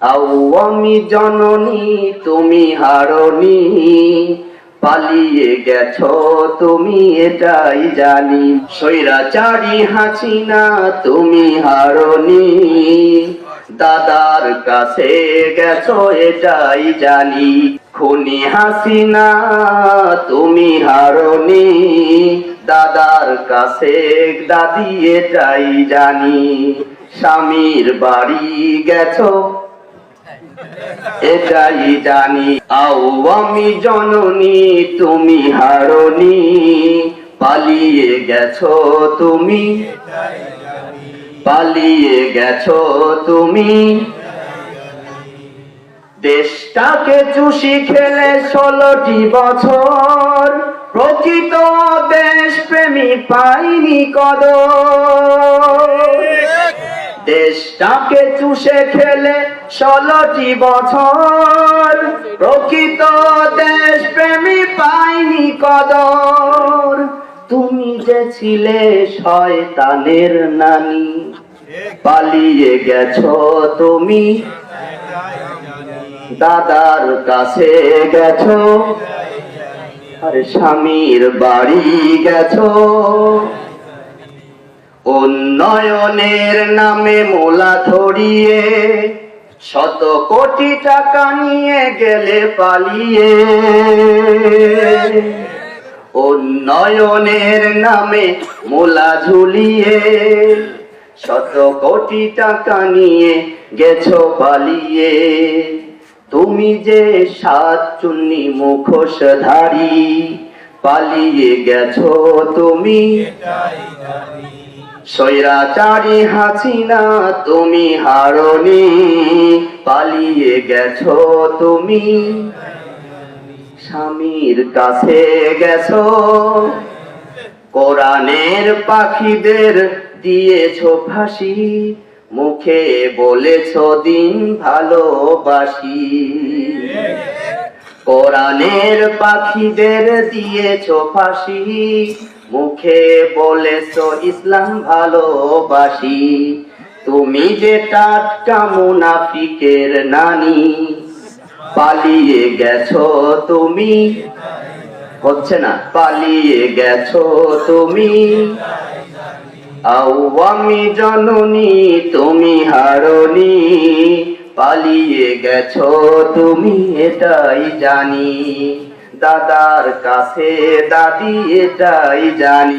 আমি জননী, তুমি হারনি। পালিয়ে গেছো, তুমি এটাই জানি। স্বৈরাচারী হাসিনা, তুমি হারনি। দাদার কাছে গেছ, এটাই জানি। খুনি হাসিনা, তুমি হারনি। দাদার কাছে দাদি, এটাই জানি। স্বামীর বাড়ি গেছো এটাই জানি, আও আমি জননী, তুমি হারনি পালিয়ে গেছো তুমি। পালিয়ে গেছো তুমি। দেশটাকে চুষি খেলে ষোলোটি বছর। প্রকৃত দেশ প্রেমী পাইনি কদর। দেশটাকে চুষে খেলে ষোলোটি বছর প্রকৃত দেশ প্রেমী পাইনি কদর। তুমি যে ছিলে শয়তানের নানি, পালিয়ে গেছো তুমি। দাদার কাছে গেছো, আর স্বামীর বাড়ি গেছো। উন্নয়নের নামে মোলা ধরিয়ে শত কোটি টাকা নিয়ে গেলে পালিয়ে। উন্নয়নের নামে মোলা ঝুলিয়ে। শত কোটি টাকা নিয়ে গেছো পালিয়ে। তুমি যে সাত চুন্নি মুখোশ মুখোশধারী পালিয়ে গেছো তুমি। স্বৈরাচারী হাসিনা, তুমি হারনি, পালিয়ে গেছো তুমি। স্বামীর কাছে গেছো, কোরআনের পাখিদের দিয়েছ ফাঁসি, মুখে বলেছ দিন ভালোবাসি। কোরআনের পাখিদের দিয়েছ ফাঁসি মুখে বলেছ ইসলাম ভালোবাসি। তুমি যে টাটকা মুনাফিকের নানি, পালিয়ে গেছো তুমি। হচ্ছে না, পালিয়ে গেছো তুমি। আওয়ামী জননী, তুমি হারনি, পালিয়ে গেছো তুমি, এটাই জানি। দাদার কাছে দাদি এটাই জানি।